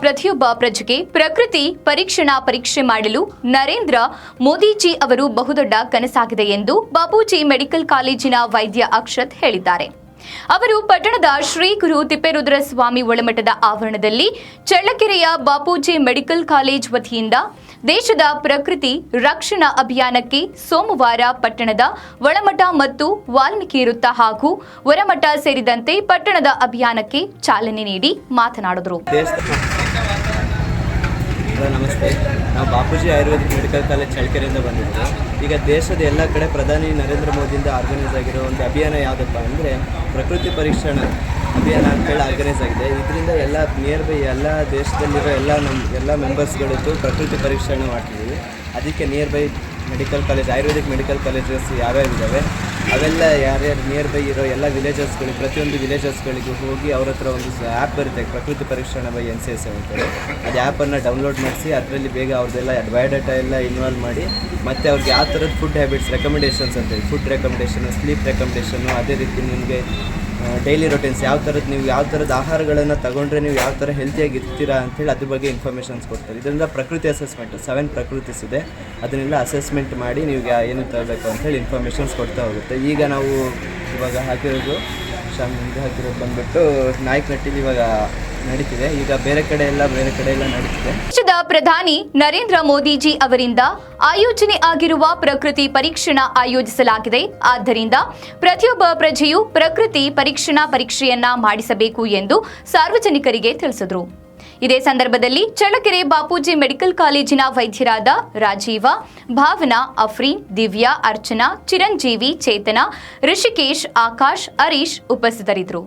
ಪ್ರತಿಯೊಬ್ಬ ಪ್ರಜೆಗೆ ಪ್ರಕೃತಿ ಪರೀಕ್ಷಣಾ ಪರೀಕ್ಷೆ ಮಾಡಲು ನರೇಂದ್ರ ಮೋದಿಜಿ ಅವರು ಬಹುದೊಡ್ಡ ಕನಸಾಗಿದೆ ಎಂದು ಬಾಪೂಜಿ ಮೆಡಿಕಲ್ ಕಾಲೇಜಿನ ವೈದ್ಯ ಅಕ್ಷತ್ ಹೇಳಿದ್ದಾರೆ. ಅವರು ಪಟ್ಟಣದ ಶ್ರೀ ಗುರು ತಿಪ್ಪೇರುದ್ರ ಸ್ವಾಮಿ ಒಳಮಠದ ಆವರಣದಲ್ಲಿ ಚಳ್ಳಕೆರೆಯ ಬಾಪೂಜಿ ಮೆಡಿಕಲ್ ಕಾಲೇಜ್ ವತಿಯಿಂದ ದೇಶದ ಪ್ರಕೃತಿ ರಕ್ಷಣಾ ಅಭಿಯಾನಕ್ಕೆ ಸೋಮವಾರ ಪಟ್ಟಣದ ಒಳಮಠ ಮತ್ತು ವಾಲ್ಮೀಕಿ ವೃತ್ತ ಹಾಗೂ ಹೊರಮಠ ಸೇರಿದಂತೆ ಪಟ್ಟಣದ ಅಭಿಯಾನಕ್ಕೆ ಚಾಲನೆ ನೀಡಿ ಮಾತನಾಡಿದರು. ಹಲೋ ನಮಸ್ತೆ. ನಾವು ಬಾಪೂಜಿ ಆಯುರ್ವೇದಿಕ್ ಮೆಡಿಕಲ್ ಕಾಲೇಜ್ ಚಳ್ಳಕೆರೆಯಿಂದ ಬಂದಿದ್ದು ಈಗ ದೇಶದ ಎಲ್ಲ ಕಡೆ ಪ್ರಧಾನಿ ನರೇಂದ್ರ ಮೋದಿಯಿಂದ ಆರ್ಗನೈಸ್ ಆಗಿರೋ ಒಂದು ಅಭಿಯಾನ ಯಾವುದಪ್ಪ ಅಂದರೆ ಪ್ರಕೃತಿ ಪರೀಕ್ಷಣ ಅಭಿಯಾನ ಅಂತೇಳಿ ಆರ್ಗನೈಸ್ ಆಗಿದೆ. ಇದರಿಂದ ಎಲ್ಲ ನಿಯರ್ ಬೈ ಎಲ್ಲ ದೇಶದಲ್ಲಿರೋ ಎಲ್ಲ ನಮ್ಮ ಎಲ್ಲ ಮೆಂಬರ್ಸ್ಗಳಿದ್ದು ಪ್ರಕೃತಿ ಪರೀಕ್ಷಣೆ ಮಾಡ್ತಿದ್ದೀವಿ. ಅದಕ್ಕೆ nearby medical college ayurvedic medical colleges ಯಾವ್ಯಾವ ಇದ್ದಾವೆ ಅವೆಲ್ಲ ಯಾರ್ಯಾರು ನಿಯರ್ ಬೈ ಇರೋ ಎಲ್ಲ ವಿಲೇಜಸ್ಗಳಿಗೆ ಪ್ರತಿಯೊಂದು ವಿಲೇಜಸ್ಗಳಿಗೂ ಹೋಗಿ ಅವ್ರ ಹತ್ರ ಒಂದು ಆ್ಯಪ್ ಬರುತ್ತೆ, ಪ್ರಕೃತಿ ಪರೀಕ್ಷಣ ಬೈ ಎನ್ ಸಿ ಎಸ್ ಅಂತೇಳಿ ಅದು ಆ್ಯಪನ್ನು ಡೌನ್ಲೋಡ್ ಮಾಡಿಸಿ ಅದರಲ್ಲಿ ಬೇಗ ಅವ್ರದ್ದೆಲ್ಲ ಬಯೋಡಾಟಾ ಎಲ್ಲ ಇನ್ವಾಲ್ವ್ ಮಾಡಿ ಮತ್ತು ಅವ್ರಿಗೆ ಯಾವ ಥರದ ಫುಡ್ ಹ್ಯಾಬಿಟ್ಸ್ ರೆಕಮೆಂಡೇಷನ್ಸ್ ಅಂತೇಳಿ ಫುಡ್ ರೆಕಮೆಂಡೇಷನು ಸ್ಲೀಪ್ ರೆಕಮೆಂಡೇಷನು ಅದೇ ರೀತಿ ನಿಮಗೆ ಡೈಲಿ ರೊಟೀನ್ಸ್, ಯಾವ ಥರದ್ದು ನೀವು ಯಾವ ಥರದ ಆಹಾರಗಳನ್ನು ತಗೊಂಡ್ರೆ ನೀವು ಯಾವ ಥರ ಹೆಲ್ತಿಯಾಗಿ ಇರ್ತೀರಾ ಅಂತೇಳಿ ಅದ್ರ ಬಗ್ಗೆ ಇನ್ಫಾರ್ಮೇಷನ್ಸ್ ಕೊಡ್ತಾರೆ. ಇದರಿಂದ ಪ್ರಕೃತಿ ಅಸೆಸ್ಮೆಂಟ್ ಸೆವೆನ್ ಪ್ರಕೃತಿಸ್ ಇದೆ. ಅದನ್ನೆಲ್ಲ ಅಸೆಸ್ಮೆಂಟ್ ಮಾಡಿ ನೀವು ಏನು ತರಬೇಕು ಅಂತೇಳಿ ಇನ್ಫಾರ್ಮೇಷನ್ಸ್ ಕೊಡ್ತಾ ಹೋಗುತ್ತೆ. ಈಗ ನಾವು ಇವಾಗ ಹಾಕಿರೋದು, ಶಾಮ್ ಹಾಕಿರೋದು ಬಂದ್ಬಿಟ್ಟು ನಾಯಕನಟ್ಟಿಲಿ ಇವಾಗ ನಡೀತಿದೆ. ಈಗ ಬೇರೆ ಕಡೆ ಎಲ್ಲ, ಬೇರೆ ಕಡೆ ಎಲ್ಲ ನಡೀತಿದೆ. ದೇಶದ ಪ್ರಧಾನಿ ನರೇಂದ್ರ ಮೋದಿಜಿ ಅವರಿಂದ ಆಯೋಜನೆ ಆಗಿರುವ ಪ್ರಕೃತಿ ಪರೀಕ್ಷಣಾ ಆಯೋಜಿಸಲಾಗಿದೆ. ಆದ್ದರಿಂದ ಪ್ರತಿಯೊಬ್ಬ ಪ್ರಜೆಯು ಪ್ರಕೃತಿ ಪರೀಕ್ಷಣಾ ಪರೀಕ್ಷೆಯನ್ನ ಮಾಡಿಸಬೇಕು ಎಂದು ಸಾರ್ವಜನಿಕರಿಗೆ ತಿಳಿಸಿದರು. ಇದೇ ಸಂದರ್ಭದಲ್ಲಿ ಚಳ್ಳಕೆರೆ ಬಾಪೂಜಿ ಮೆಡಿಕಲ್ ಕಾಲೇಜಿನ ವೈದ್ಯರಾದ ರಾಜೀವ, ಭಾವನಾ, ಅಫ್ರೀನ್, ದಿವ್ಯಾ, ಅರ್ಚನಾ, ಚಿರಂಜೀವಿ, ಚೇತನ ಋಷಿಕೇಶ್ ಆಕಾಶ್, ಹರೀಶ್ ಉಪಸ್ಥಿತರಿದ್ದರು.